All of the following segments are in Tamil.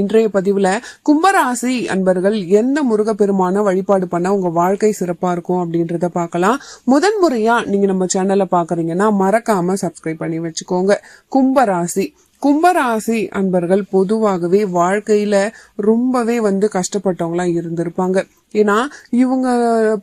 இன்றைய பதிவுல கும்பராசி அன்பர்கள் எந்த முருகப்பெருமான வழிபாடு பண்ண உங்க வாழ்க்கை சிறப்பா இருக்கும் அப்படின்றத பார்க்கலாம். முதன் முறையா நீங்க நம்ம சேனலை பாக்குறீங்கன்னா மறக்காம சப்ஸ்கிரைப் பண்ணி வச்சுக்கோங்க. கும்பராசி. கும்பராசி அன்பர்கள் பொதுவாகவே வாழ்க்கையில ரொம்பவே வந்து கஷ்டப்பட்டவங்களா இருந்திருப்பாங்க. ஏன்னா இவங்க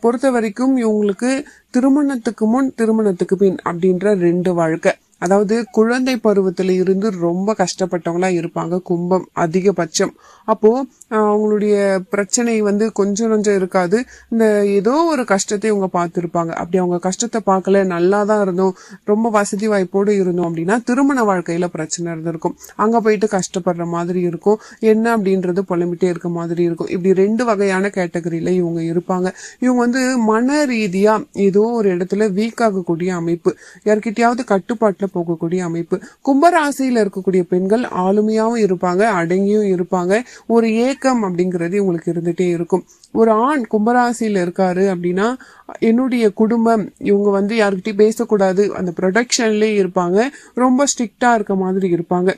பொறுத்த வரைக்கும் இவங்களுக்கு திருமணத்துக்கு முன் திருமணத்துக்கு பின் அப்படின்ற ரெண்டு வாழ்க்கை. அதாவது குழந்தை பருவத்தில் இருந்து ரொம்ப கஷ்டப்பட்டவங்களாக இருப்பாங்க கும்பம் அதிகபட்சம். அப்போது அவங்களுடைய பிரச்சனை வந்து கொஞ்சம் கொஞ்சம் இருக்காது. இந்த ஏதோ ஒரு கஷ்டத்தை இவங்க பார்த்துருப்பாங்க. அப்படி அவங்க கஷ்டத்தை பார்க்கல நல்லா தான் இருந்தோம் ரொம்ப வசதி வாய்ப்போடு இருந்தோம் அப்படின்னா திருமண வாழ்க்கையில் பிரச்சனை இருந்திருக்கும். அங்கே போயிட்டு கஷ்டப்படுற மாதிரி இருக்கும். என்ன அப்படின்றது புலம்பிட்டே இருக்க மாதிரி இருக்கும். இப்படி ரெண்டு வகையான கேட்டகரியில் இவங்க இருப்பாங்க. இவங்க வந்து மன ரீதியாக ஏதோ ஒரு இடத்துல வீக் ஆகக்கூடிய அமைப்பு. யார்கிட்டயாவது கட்டுப்பாட்டில் போகக்கூடிய அமைப்பு. கும்பராசியில் இருக்கக்கூடிய பெண்கள் ஆளுமையாகவும் இருப்பாங்க அடங்கியும் இருப்பாங்க. ஒரு ஏக்கம் அப்படிங்கிறது இவங்களுக்கு இருந்துகிட்டே இருக்கும். ஒரு ஆண் கும்பராசியில் இருக்காரு அப்படின்னா என்னுடைய குடும்பம் இவங்க வந்து யாருக்கிட்டையும் பேசக்கூடாது. அந்த ப்ரொடக்ஷன்லேயே இருப்பாங்க. ரொம்ப ஸ்ட்ரிக்டாக இருக்க மாதிரி இருப்பாங்க.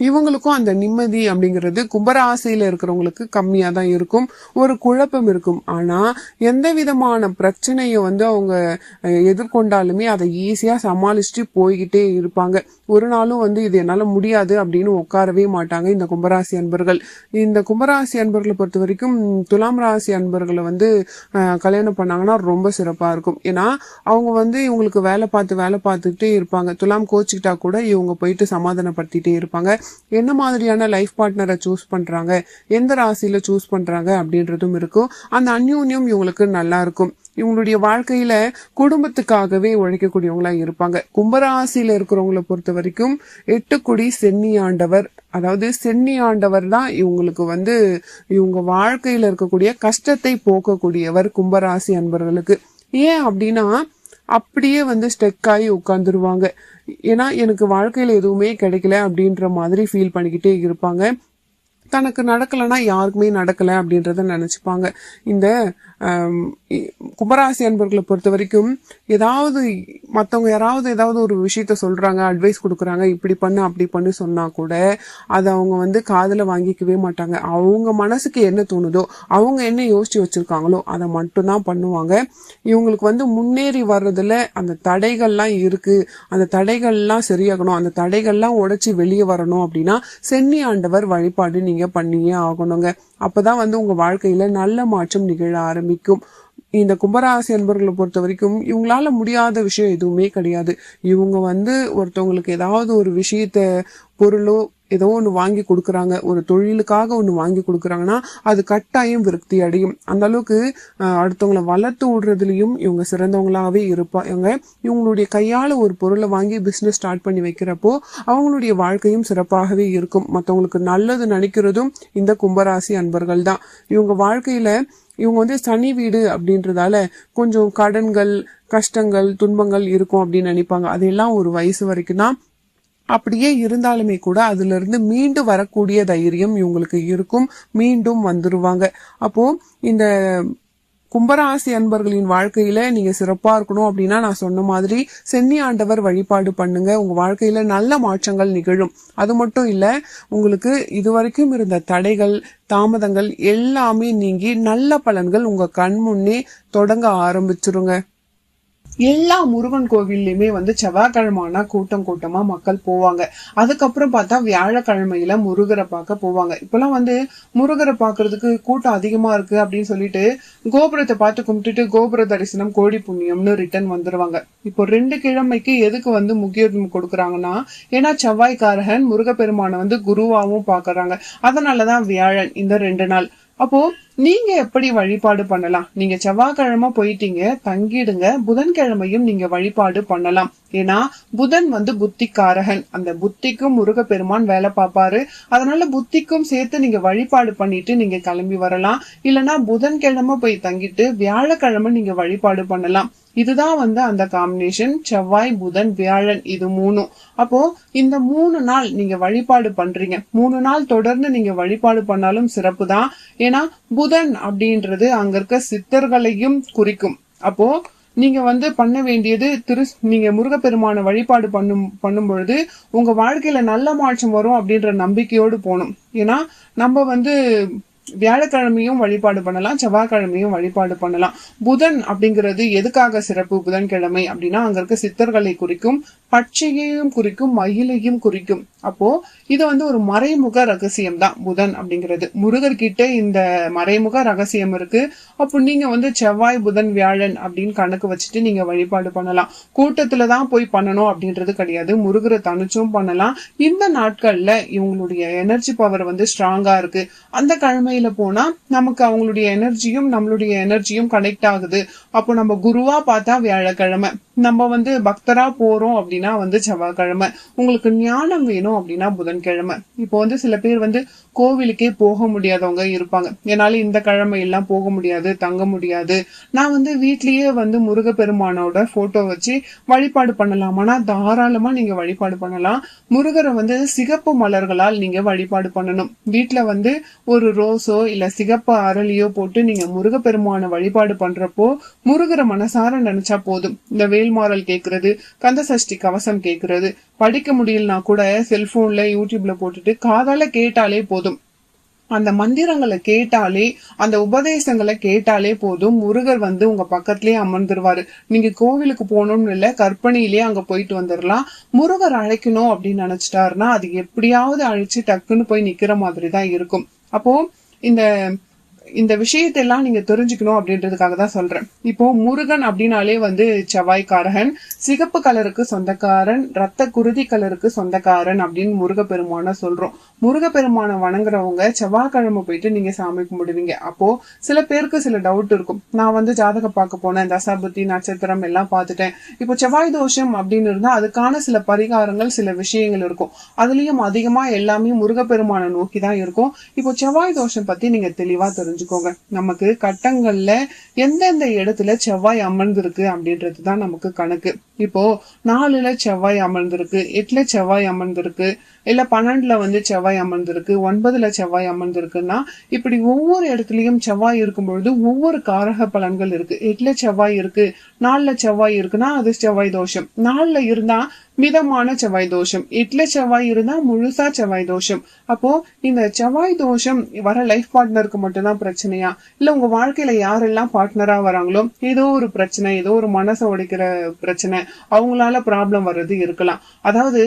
இவங்களுக்கும் அந்த நிம்மதி அப்படிங்கிறது கும்பராசியில் இருக்கிறவங்களுக்கு கம்மியா தான் இருக்கும். ஒரு குழப்பம் இருக்கும். ஆனா எந்த விதமான பிரச்சனையை வந்து அவங்க எதிர்கொண்டாலுமே அதை ஈஸியா சமாளிச்சுட்டு போய்கிட்டே இருப்பாங்க. ஒரு நாளும் வந்து இது என்னால முடியாது அப்படின்னு உட்காரவே மாட்டாங்க இந்த கும்பராசி அன்பர்கள். இந்த கும்பராசி அன்பர்களை பொறுத்த வரைக்கும் துலாம் ராசி அன்பர்களை வந்து கல்யாணம் பண்ணாங்கன்னா ரொம்ப சிறப்பா இருக்கும். ஏன்னா அவங்க வந்து இவங்களுக்கு வேலை பார்த்து வேலை பார்த்துக்கிட்டே இருப்பாங்க. துலாம் கோச்சிக்கிட்டா கூட இவங்க போயிட்டு சமாதானப்படுத்திட்டே இருப்பாங்க. என்ன மாதிரியான லைஃப் பார்ட்னரை சூஸ் பண்றாங்க? எந்த ராசியில சூஸ் பண்றாங்க அப்படின்றதும் இருக்கும். அந்த அந்யோன்யம் இவங்களுக்கு நல்லா இருக்கும். இவங்களுடைய வாழ்க்கையில குடும்பத்துக்காகவே உழைக்கக்கூடியவங்களா இருப்பாங்க. கும்பராசியில இருக்கிறவங்கள பொறுத்த வரைக்கும் எட்டுக்குடி சென்னி ஆண்டவர் அதாவது சென்னி ஆண்டவர் தான் இவங்களுக்கு வந்து இவங்க வாழ்க்கையில இருக்கக்கூடிய கஷ்டத்தை போக்கக்கூடியவர் கும்பராசி அன்பர்களுக்கு. ஏன் அப்படின்னா அப்படியே வந்து ஸ்டெக் ஆகி உட்காந்துருவாங்க ஏன்னா எனக்கு வாழ்க்கையில் எதுவுமே கிடைக்கல அப்படின்ற மாதிரி ஃபீல் பண்ணிக்கிட்டே இருப்பாங்க. தனக்கு நடக்கலைன்னா யாருக்குமே நடக்கலை அப்படின்றத நினச்சிப்பாங்க. இந்த இ- கும்பராசி அன்பர்களை பொறுத்த வரைக்கும் ஏதாவது மற்றவங்க யாராவது ஏதாவது ஒரு விஷயத்த சொல்கிறாங்க அட்வைஸ் கொடுக்குறாங்க இப்படி பண்ணு அப்படி பண்ணு சொன்னால் கூட அதை அவங்க வந்து காதில் வாங்கிக்கவே மாட்டாங்க. அவங்க மனசுக்கு என்ன தோணுதோ அவங்க என்ன யோசித்து வச்சுருக்காங்களோ அதை மட்டும்தான் பண்ணுவாங்க. இவங்களுக்கு வந்து முன்னேறி வர்றதில் அந்த தடைகள்லாம் இருக்குது அந்த தடைகள்லாம் சரியாகணும். அந்த தடைகள்லாம் உடைச்சி வெளியே வரணும் அப்படின்னா சென்னி ஆண்டவர் வழிபாடு நீங்கள் பண்ணியே ஆகணுங்க. அப்பதான் வந்து உங்க வாழ்க்கையில் நல்ல மாற்றம் நிகழ ஆரம்பிக்கும். இந்த கும்பராசி அன்பர்களை பொறுத்த வரைக்கும் இவங்களால முடியாத விஷயம் எதுவுமே கிடையாது. இவங்க வந்து ஒருத்தவங்களுக்கு ஏதாவது ஒரு விஷயத்த பொருளோ ஏதோ ஒன்று வாங்கி கொடுக்குறாங்க. ஒரு தொழிலுக்காக ஒன்று வாங்கி கொடுக்குறாங்கன்னா அது கட்டாயம் விருத்தி அடையும். அந்த அளவுக்கு அடுத்தவங்களை அடுத்தவங்கள வளர்த்து விடுறதுலையும் இவங்க சிறந்தவங்களாகவே இருப்பாங்க. இவங்களுடைய கையால் ஒரு பொருளை வாங்கி பிஸ்னஸ் ஸ்டார்ட் பண்ணி வைக்கிறப்போ அவங்களுடைய வாழ்க்கையும் சிறப்பாகவே இருக்கும். மற்றவங்களுக்கு நல்லது நினைக்கிறதும் இந்த கும்பராசி அன்பர்கள் தான் இவங்க வாழ்க்கையில் இவங்க வந்து சனி வீடு அப்படின்றதால கொஞ்சம் கடன்கள் கஷ்டங்கள் துன்பங்கள் இருக்கும் அப்படின்னு நினைப்பாங்க. அதெல்லாம் ஒரு வயசு வரைக்கும் தான். அப்படியே இருந்தாலுமே கூட அதுல இருந்து மீண்டு வரக்கூடிய தைரியம் இவங்களுக்கு இருக்கும். மீண்டும் வந்துருவாங்க. அப்போ இந்த கும்பராசி அன்பர்களின் வாழ்க்கையில நீங்க சிறப்பா இருக்கணும் அப்படின்னா நான் சொன்ன மாதிரி சென்னி ஆண்டவர் வழிபாடு பண்ணுங்க. உங்க வாழ்க்கையில நல்ல மாற்றங்கள் நிகழும். அது மட்டும் இல்ல உங்களுக்கு இதுவரைக்கும் இருந்த தடைகள் தாமதங்கள் எல்லாமே நீங்கி நல்ல பலன்கள் உங்க கண் முன்னே தொடங்க ஆரம்பிச்சிருங்க. எல்லா முருகன் கோவில்லையுமே வந்து செவ்வாய்க்கிழமைனா கூட்டம் கூட்டமா மக்கள் போவாங்க. அதுக்கப்புறம் பார்த்தா வியாழக்கிழமையில முருகரை பார்க்க போவாங்க. இப்பெல்லாம் வந்து முருகரை பார்க்கறதுக்கு கூட்டம் அதிகமா இருக்கு அப்படின்னு சொல்லிட்டு கோபுரத்தை பார்த்து கும்பிட்டுட்டு கோபுர தரிசனம் கோடி புண்ணியம்னு ரிட்டர்ன் வந்துருவாங்க. இப்போ ரெண்டு கிழமைக்கு எதுக்கு வந்து முக்கியத்துவம் கொடுக்குறாங்கன்னா ஏன்னா செவ்வாய்க்காரகன் முருகப்பெருமானை வந்து குருவாவும் பாக்குறாங்க அதனாலதான் வியாழன் இந்த ரெண்டு நாள். அப்போ நீங்க எப்படி வழிபாடு பண்ணலாம்? நீங்க செவ்வாய்க்கிழமை போயிட்டீங்க தங்கிடுங்க. புதன்கிழமையும் நீங்க வழிபாடு பண்ணலாம். ஏன்னா புதன் வந்து புத்திக்காரகன். அந்த புத்திக்கும் முருகப்பெருமான் வேலை பார்ப்பாரு. அதனால புத்திக்கும் சேர்த்து நீங்க வழிபாடு பண்ணிட்டு நீங்க கிளம்பி வரலாம். இல்லைன்னா புதன்கிழமை போய் தங்கிட்டு வியாழக்கிழமை நீங்க வழிபாடு பண்ணலாம். இதுதான் வந்து அந்த காம்பினேஷன் செவ்வாய் புதன் வியாழன் இது மூணும் அப்போ இந்த மூணு நாள் நீங்க வழிபாடு பண்றீங்க. மூணு நாள் தொடர்ந்து நீங்க வழிபாடு பண்ணாலும் சிறப்பு தான் ஏன்னா புதன் அப்படின்றது அங்க இருக்க சித்தர்களையும் குறிக்கும். அப்போ நீங்க வந்து பண்ண வேண்டியது திரு நீங்க முருகப்பெருமான வழிபாடு பண்ணும் பண்ணும் பொழுது உங்க வாழ்க்கையில நல்ல மாற்றம் வரும் அப்படின்ற நம்பிக்கையோடு போகணும். ஏன்னா நம்ம வந்து வியாழக்கிழமையும் வழிபாடு பண்ணலாம் செவ்வாய்க்கிழமையும் வழிபாடு பண்ணலாம். புதன் அப்படிங்கிறது எதுக்காக சிறப்பு? புதன்கிழமை அப்படின்னா அங்க இருக்க சித்தர்களை குறிக்கும் பட்சையையும் குறிக்கும் மயிலையும் குறிக்கும். அப்போ இது வந்து ஒரு மறைமுக ரகசியம் தான் புதன் அப்படிங்கிறது. முருகர்கிட்ட இந்த மறைமுக ரகசியம் இருக்கு. அப்போ நீங்க வந்து செவ்வாய் புதன் வியாழன் அப்படின்னு கணக்கு வச்சுட்டு நீங்க வழிபாடு பண்ணலாம். கூட்டத்துல தான் போய் பண்ணணும் அப்படின்றது கிடையாது. முருகரை தனிச்சும் பண்ணலாம். இந்த நாட்கள்ல இவங்களுடைய எனர்ஜி பவர் வந்து ஸ்ட்ராங்கா இருக்கு. அந்த கிழமையில போனா நமக்கு அவங்களுடைய எனர்ஜியும் நம்மளுடைய எனர்ஜியும் கனெக்ட் ஆகுது. அப்போ நம்ம குருவா பார்த்தா வியாழக்கிழமை. நம்ம வந்து பக்தரா போறோம் அப்படின்னா வந்து செவ்வாய்க்கிழமை. உங்களுக்கு ஞானம் வேணும் அப்படின்னா புதன்கிழமை. இப்போ வந்து சில பேர் வந்து கோவிலுக்கே போக முடியாதவங்க இருப்பாங்க. என்னால இந்த கிழமை எல்லாம் போக முடியாது தங்க முடியாது. நான் வந்து வீட்லயே வந்து முருகப்பெருமானோட போட்டோ வச்சு வழிபாடு பண்ணலாமானா தாராளமா நீங்க வழிபாடு பண்ணலாம். முருகரை வந்து சிகப்பு மலர்களால் நீங்க வழிபாடு பண்ணணும். வீட்டுல வந்து ஒரு ரோஸோ இல்ல சிகப்பு அரளியோ போட்டு நீங்க முருகப்பெருமான வழிபாடு பண்றப்போ முருகரை மனசார நினைச்சா போதும். இந்த வேல்மாறல் கேட்கறது கந்த சஷ்டி கவசம் கேட்கறது. படிக்க முடியலனா கூட செல்போன்ல யூடியூப்ல போட்டுட்டு காதால கேட்டாலே போதும். அந்த மந்திரங்களை கேட்டாலே அந்த உபதேசங்களை கேட்டாலே போதும். முருகர் வந்து உங்க பக்கத்திலே அமர்ந்துருவாரு. நீங்க கோவிலுக்கு போகணும்னு இல்ல கற்பனையிலேயே அங்க போயிட்டு வந்துடலாம் முருகர் அழைக்கணும் அப்படின்னு நினைச்சிட்டாருன்னா அது எப்படியாவது அழைச்சு டக்குன்னு போய் நிக்கிற மாதிரி தான் இருக்கும். அப்போ இந்த இந்த விஷயத்தெல்லாம் நீங்க தெரிஞ்சுக்கணும் அப்படின்றதுக்காக தான் சொல்றேன். இப்போ முருகன் அப்படின்னாலே வந்து செவ்வாய்க்காரகன் சிகப்பு கலருக்கு சொந்தக்காரன் ரத்த குருதி கலருக்கு சொந்தக்காரன் அப்படின்னு முருகப்பெருமான சொல்றோம். முருகப்பெருமானை வணங்குறவங்க செவ்வாய்க்கிழமை போயிட்டு நீங்க சாமி கும்பிடுவீங்க. அப்போ சில பேருக்கு சில டவுட் இருக்கும். நான் வந்து ஜாதகம் பார்க்க போனேன் தசாபுத்தி நட்சத்திரம் எல்லாம் பார்த்துட்டேன். இப்போ செவ்வாய் தோஷம் அப்படின்னு இருந்தா அதுக்கான சில பரிகாரங்கள் சில விஷயங்கள் இருக்கும். அதுலயும் அதிகமா எல்லாமே முருகப்பெருமானை நோக்கி தான் இருக்கும். இப்போ செவ்வாய் தோஷம் பத்தி நீங்க தெளிவா தெரிஞ்சுக்கோங்க. நமக்கு கட்டங்கள்ல எந்தெந்த இடத்துல செவ்வாய் அமர்ந்திருக்கு அப்படின்றது தான் நமக்கு கணக்கு. இப்போ நாலுல செவ்வாய் அமர்ந்திருக்கு எட்டுல செவ்வாய் அமர்ந்திருக்கு இல்ல பன்னெண்டுல வந்து செவ்வாய் அமர்ந்திருக்கு ஒன்பதுல செவ்வாய் அமர்ந்திருக்குன்னா இப்படி ஒவ்வொரு இடத்துலயும் செவ்வாய் இருக்கும் பொழுது ஒவ்வொரு காரக பலன்கள் இருக்கு. எட்டுல செவ்வாய் இருக்கு நாலுல செவ்வாய் இருக்குன்னா அது செவ்வாய் தோஷம். நாலுல இருந்தா மிதமான செவ்வாய் தோஷம். எட்டுல செவ்வாய் இருந்தா முழுசா செவ்வாய் தோஷம். அப்போ இந்த செவ்வாய் தோஷம் வர லைஃப் பார்ட்னருக்கு மட்டும்தான் பிரச்சனையா? இல்ல உங்க வாழ்க்கையில யாரெல்லாம் பார்ட்னரா வராங்களோ ஏதோ ஒரு பிரச்சனை ஏதோ ஒரு மனசை உடைக்கிற பிரச்சனை அவங்களால ப்ராப்ளம் வர்றது இருக்கலாம். அதாவது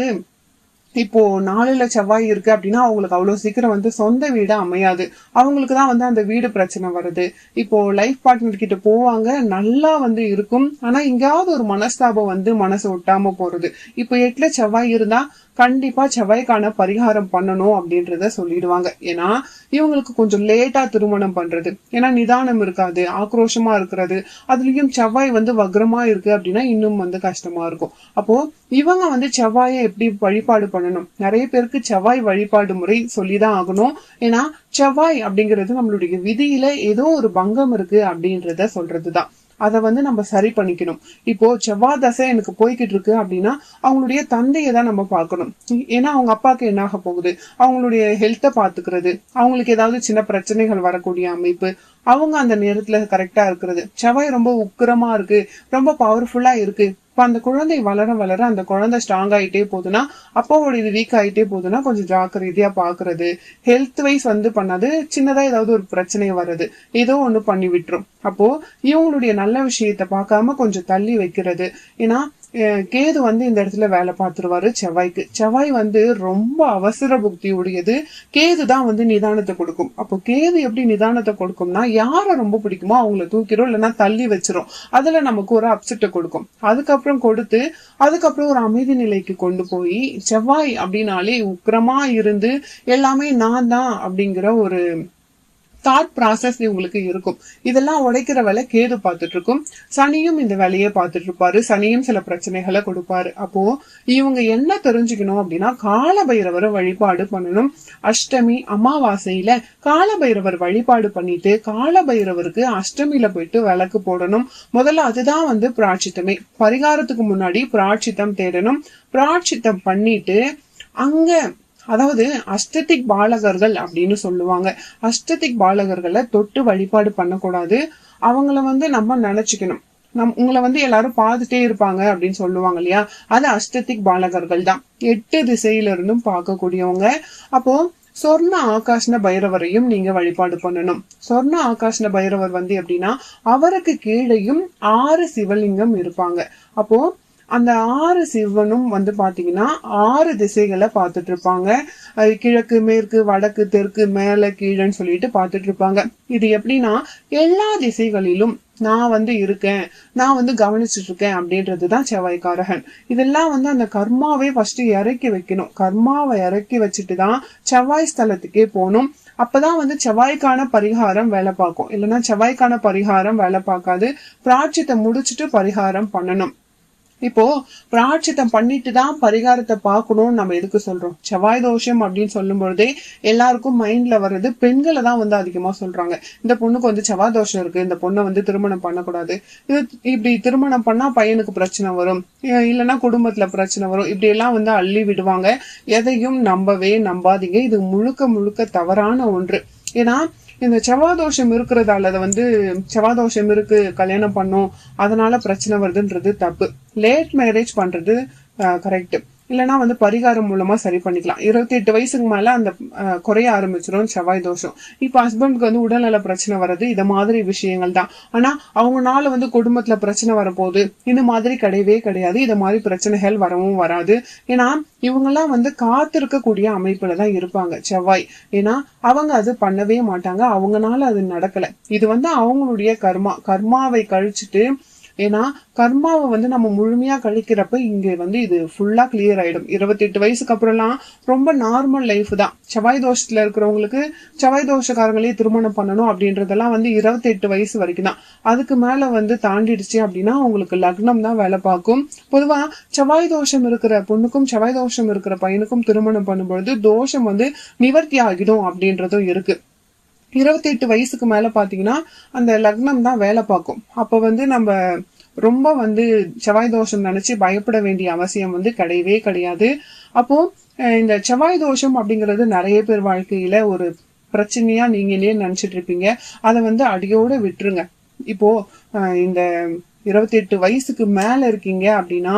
இப்போ நாலுல செவ்வாய் இருக்கு அப்படின்னா அவங்களுக்கு அவ்வளவு சீக்கிரம் வந்து சொந்த வீடு அமையாது. அவங்களுக்கு தான் வந்து அந்த வீடு பிரச்சனை வருது. இப்போ லைஃப் பார்ட்னர் கிட்ட போவாங்க நல்லா வந்து இருக்கும். ஆனா எங்கேயாவது ஒரு மனஸ்தாபம் வந்து மனசு ஒட்டாம போறது. இப்போ எட்டுல செவ்வாய் இருந்தா கண்டிப்பா செவ்வாய்க்கான பரிகாரம் பண்ணணும் அப்படின்றத சொல்லிடுவாங்க. ஏன்னா இவங்களுக்கு கொஞ்சம் லேட்டா திருமணம் பண்றது. ஏன்னா நிதானம் இருக்காது ஆக்ரோஷமா இருக்கிறது. அதுலயும் செவ்வாய் வந்து வக்ரமா இருக்கு அப்படின்னா இன்னும் வந்து கஷ்டமா இருக்கும். அப்போ இவங்க வந்து செவ்வாயை எப்படி வழிபாடு பண்ணணும்? நிறைய பேருக்கு செவ்வாய் வழிபாடு முறை சொல்லிதான் ஆகணும். ஏன்னா செவ்வாய் அப்படிங்கிறது நம்மளுடைய விதியில ஏதோ ஒரு பங்கம் இருக்கு அப்படின்றத சொல்றதுதான். அதை வந்து நம்ம சரி பண்ணிக்கணும். இப்போ செவ்வாய் தசை எனக்கு போய்கிட்டு இருக்கு அப்படின்னா அவங்களுடைய தந்தையை தான் நம்ம பார்க்கணும். ஏன்னா அவங்க அப்பாவுக்கு என்ன ஆக போகுது? அவங்களுடைய ஹெல்த்தை பார்த்துக்கிறது. அவங்களுக்கு ஏதாவது சின்ன பிரச்சனைகள் வரக்கூடிய அமைப்பு. அவங்க அந்த நேரத்துல கரெக்டா இருக்கிறது. செவ்வாய் ரொம்ப உக்கிரமா இருக்கு. ரொம்ப பவர்ஃபுல்லா இருக்கு. இப்போ அந்த குழந்தை வளர வளர அந்த குழந்தை ஸ்ட்ராங் ஆகிட்டே போகுதுன்னா அப்பாவோட இது வீக் ஆகிட்டே போகுதுன்னா கொஞ்சம் ஜாக்கிரதையாக பார்க்கறது ஹெல்த் வைஸ் வந்து பண்ணாது சின்னதாக ஏதாவது ஒரு பிரச்சனை வருது ஏதோ ஒன்று பண்ணி விட்டுரும். அப்போ இவங்களுடைய நல்ல விஷயத்த பார்க்காம கொஞ்சம் தள்ளி வைக்கிறது. ஏன்னா கேது வந்து இந்த இடத்துல வேலை பார்த்துருவாரு செவ்வாய்க்கு. செவ்வாய் வந்து ரொம்ப அவசர புக்தி உடையது. கேது தான் வந்து நிதானத்தை கொடுக்கும். அப்போ கேது எப்படி நிதானத்தை கொடுக்கும்னா யாரை ரொம்ப பிடிக்குமோ அவங்கள தூக்கிடும் இல்லைன்னா தள்ளி வச்சிரும். அதுல நமக்கு ஒரு அப்செட்டை கொடுக்கும். அதுக்கப்புறம் கொடுத்து அதுக்கப்புறம் ஒரு அமைதி நிலைக்கு கொண்டு போய் செவ்வாய் அப்படின்னாலே உக்கிரமா இருந்து எல்லாமே நான் தான் அப்படிங்கிற ஒரு தாட் ப்ராசஸ் உங்களுக்கு இருக்கும். இதெல்லாம் உடைக்கிற வேலை கேது பார்த்துட்டு இருக்கும் சனியும் இந்த வேலையை பார்த்துட்டு இருப்பாரு சனியும் சில பிரச்சனைகளை கொடுப்பாரு. அப்போ இவங்க என்ன தெரிஞ்சுக்கணும் அப்படின்னா காலபைரவரை வழிபாடு பண்ணணும். அஷ்டமி அமாவாசையில காலபைரவர் வழிபாடு பண்ணிட்டு காலபைரவருக்கு அஷ்டமியில போயிட்டு விளக்கு போடணும். முதல்ல அதுதான் வந்து பிராட்சித்தமே. பரிகாரத்துக்கு முன்னாடி பிராட்சித்தம் தேடணும். பிராட்சித்தம் பண்ணிட்டு அங்க அதாவது அஸ்தட்டிக் பாலகர்கள் அப்படின்னு சொல்லுவாங்க. அஸ்தட்டிக் பாலகர்களை தொட்டு வழிபாடு பண்ணக்கூடாது. அவங்கள வந்து நம்ம நினைச்சுக்கணும். நம் உங்களை வந்து எல்லாரும் பார்த்துட்டே இருப்பாங்க அப்படின்னு சொல்லுவாங்க இல்லையா? அது அஷ்டத்திக் பாலகர்கள் தான். எட்டு திசையில இருந்தும் பார்க்கக்கூடியவங்க. அப்போ சொர்ண ஆகாஷ்ண பைரவரையும் நீங்க வழிபாடு பண்ணணும். சொர்ண ஆகாஷ்ண பைரவர் வந்து எப்படின்னா அவருக்கு கீழேயும் ஆறு சிவலிங்கம் இருப்பாங்க. அப்போ அந்த ஆறு சிவனும் வந்து பார்த்தீங்கன்னா ஆறு திசைகளை பார்த்துட்டு இருப்பாங்க அது கிழக்கு மேற்கு வடக்கு தெற்கு மேல கீழன்னு சொல்லிட்டு பார்த்துட்டு இருப்பாங்க இது எப்படின்னா எல்லா திசைகளிலும் நான் வந்து இருக்கேன் நான் வந்து கவனிச்சுட்டு இருக்கேன் அப்படின்றது தான் செவ்வாய்க்காரகன். இதெல்லாம் வந்து அந்த கர்மாவே ஃபர்ஸ்ட் இறக்கி வைக்கணும். கர்மாவை இறக்கி வச்சுட்டு தான் செவ்வாய் ஸ்தலத்துக்கே போகணும். அப்பதான் வந்து செவ்வாய்க்கான பரிகாரம் வேலை பார்க்கும். இல்லைன்னா செவ்வாய்க்கான பரிகாரம் வேலை பார்க்காது. பிராட்சியத்தை முடிச்சுட்டு பரிகாரம் பண்ணணும். இப்போ பிராட்சித்தம் பண்ணிட்டு தான் பரிகாரத்தை பார்க்கணும்னு நம்ம எதுக்கு சொல்றோம்? செவ்வாய் தோஷம் அப்படின்னு சொல்லும் பொழுதே எல்லாருக்கும் மைண்ட்ல வர்றது பெண்களை தான் வந்து அதிகமா சொல்றாங்க. இந்த பொண்ணுக்கு வந்து செவ்வாய் தோஷம் இருக்கு இந்த பொண்ணை வந்து திருமணம் பண்ணக்கூடாது. இது இப்படி திருமணம் பண்ணா பையனுக்கு பிரச்சனை வரும். இல்லைன்னா குடும்பத்துல பிரச்சனை வரும். இப்படி எல்லாம் வந்து அள்ளி விடுவாங்க. எதையும் நம்பவே நம்பாதீங்க. இது முழுக்க முழுக்க தவறான ஒன்று. ஏன்னா இந்த செவ்வாதோஷம் இருக்கிறதால அதை வந்து செவ்வாதோஷம் இருக்கு கல்யாணம் பண்ணும் அதனால பிரச்சனை வருதுன்றது தப்பு. லேட் மேரேஜ் பண்றது கரெக்ட் இல்லைனா வந்து பரிகாரம் மூலமா சரி பண்ணிக்கலாம். இருபத்தி எட்டு வயசுக்கு மேல அந்த குறைய ஆரம்பிச்சிடும் செவ்வாய் தோஷம். இப்ப ஹஸ்பண்ட்க்கு வந்து உடல்நல பிரச்சனை வர்றது இது மாதிரி விஷயங்கள் தான். ஆனா அவங்கனால வந்து குடும்பத்துல பிரச்சனை வரப்போகுது. இந்த மாதிரி கிடையவே கிடையாது. இது மாதிரி பிரச்சனைகள் வரவும் வராது. ஏன்னா இவங்கெல்லாம் வந்து காத்திருக்கக்கூடிய அமைப்பில் தான் இருப்பாங்க செவ்வாய். ஏன்னா அவங்க அது பண்ணவே மாட்டாங்க. அவங்கனால அது நடக்கல. இது வந்து அவங்களுடைய கர்மா. கர்மாவை கழிச்சிட்டு ஏன்னா கர்மாவை வந்து நம்ம முழுமையாக கழிக்கிறப்ப இங்கே வந்து இது ஃபுல்லாக கிளியர் ஆகிடும் இருபத்தெட்டு வயசுக்கு அப்புறம்லாம் ரொம்ப நார்மல் லைஃப் தான். செவ்வாய் தோஷத்தில் இருக்கிறவங்களுக்கு செவ்வாய் தோஷக்காரங்களே திருமணம் பண்ணணும் அப்படின்றதெல்லாம் வந்து இருபத்தெட்டு வயசு வரைக்கும் தான். அதுக்கு மேலே வந்து தாண்டிடுச்சு அப்படின்னா அவங்களுக்கு லக்னம் தான் வேலை பார்க்கும். பொதுவாக செவ்வாய் தோஷம் இருக்கிற பொண்ணுக்கும் செவ்வாய் தோஷம் இருக்கிற பையனுக்கும் திருமணம் பண்ணும்பொழுது தோஷம் வந்து நிவர்த்தி ஆகிடும் அப்படின்றதும் இருக்குது இருபத்தி எட்டு வயசுக்கு மேலே பார்த்தீங்கன்னா அந்த லக்னம் தான் வேலை பார்க்கும். அப்போ வந்து நம்ம ரொம்ப வந்து செவ்வாய் தோஷம் நினச்சி பயப்பட வேண்டிய அவசியம் வந்து கிடையவே கிடையாது. அப்போ இந்த செவ்வாய் தோஷம் அப்படிங்கிறது நிறைய பேர் வாழ்க்கையில் ஒரு பிரச்சனையாக நீங்களே நினைச்சிட்டு இருப்பீங்க. அதை வந்து அடியோடு விட்டுருங்க. இப்போது இந்த இருபத்தி எட்டு வயசுக்கு மேல இருக்கீங்க அப்படின்னா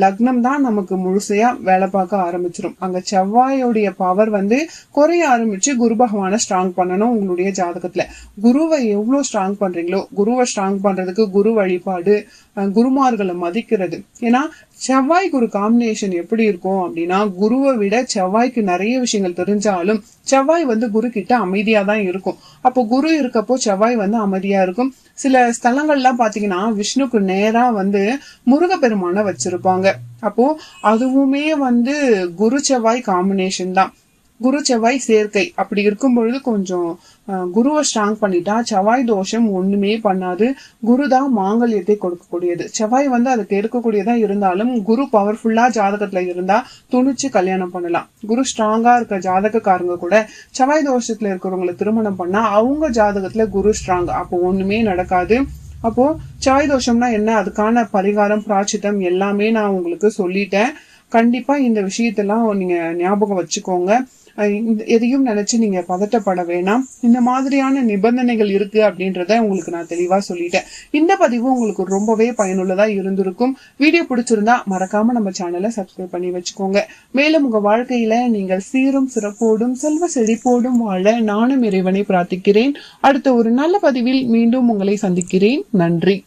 லக்னம் தான் நமக்கு முழுசையா வேலை பார்க்க ஆரம்பிச்சிடும் அங்க செவ்வாயோடைய பவர் வந்து குறைய ஆரம்பிச்சு குரு பகவானை ஸ்ட்ராங் பண்ணணும் உங்களுடைய ஜாதகத்துல. குருவை எவ்வளவு ஸ்ட்ராங் பண்றீங்களோ குருவை ஸ்ட்ராங் பண்றதுக்கு குரு வழிபாடு அஹ், குருமார்களை மதிக்கிறது. ஏன்னா செவ்வாய் குரு காம்பினேஷன் எப்படி இருக்கும் அப்படின்னா குருவை விட செவ்வாய்க்கு நிறைய விஷயங்கள் தெரிஞ்சாலும் செவ்வாய் வந்து குரு கிட்ட அமைதியா தான் இருக்கும். அப்போ குரு இருக்கப்போ செவ்வாய் வந்து அமைதியா இருக்கும். சில ஸ்தலங்கள்லாம் பாத்தீங்கன்னா விஷ்ணுக்கு நேரா வந்து முருகப்பெருமானை வச்சிருப்பாங்க. அப்போ அதுவுமே வந்து குரு செவ்வாய் காம்பினேஷன் தான். குரு செவ்வாய் சேர்க்கை. அப்படி இருக்கும் பொழுது கொஞ்சம் குருவை ஸ்ட்ராங் பண்ணிட்டா செவ்வாய் தோஷம் ஒண்ணுமே பண்ணாது. குரு தான் மாங்கல்யத்தை கொடுக்கக்கூடியது. செவ்வாய் வந்து அதுக்கு எடுக்கக்கூடியதா இருந்தாலும் குரு பவர்ஃபுல்லா ஜாதகத்துல இருந்தா துணிச்சு கல்யாணம் பண்ணலாம். குரு ஸ்ட்ராங்கா இருக்க ஜாதகக்காரங்க கூட செவ்வாய் தோஷத்துல இருக்கிறவங்களை திருமணம் பண்ணா அவங்க ஜாதகத்துல குரு ஸ்ட்ராங் அப்போ ஒண்ணுமே நடக்காது. அப்போ செவ்வாய் தோஷம்னா என்ன? அதுக்கான பரிகாரம் பிராச்சித்தம் எல்லாமே நான் உங்களுக்கு சொல்லிட்டேன். கண்டிப்பா இந்த விஷயத்தெல்லாம் நீங்க ஞாபகம் வச்சுக்கோங்க. எதையும் நினைச்சு நீங்க பதட்டப்பட வேணாம். இந்த மாதிரியான நிபந்தனைகள் இருக்கு அப்படின்றத உங்களுக்கு நான் தெளிவா சொல்லிட்டேன். இந்த பதிவு உங்களுக்கு ரொம்பவே பயனுள்ளதா இருந்திருக்கும். வீடியோ பிடிச்சிருந்தா மறக்காம நம்ம சேனலை சப்ஸ்கிரைப் பண்ணி வச்சுக்கோங்க. மேலும் உங்க வாழ்க்கையில நீங்கள் சீரும் சிறப்போடும் செல்வ செழிப்போடும் வாழ நானும் இறைவனை பிரார்த்திக்கிறேன். அடுத்த ஒரு நல்ல பதிவில் மீண்டும் உங்களை சந்திக்கிறேன். நன்றி.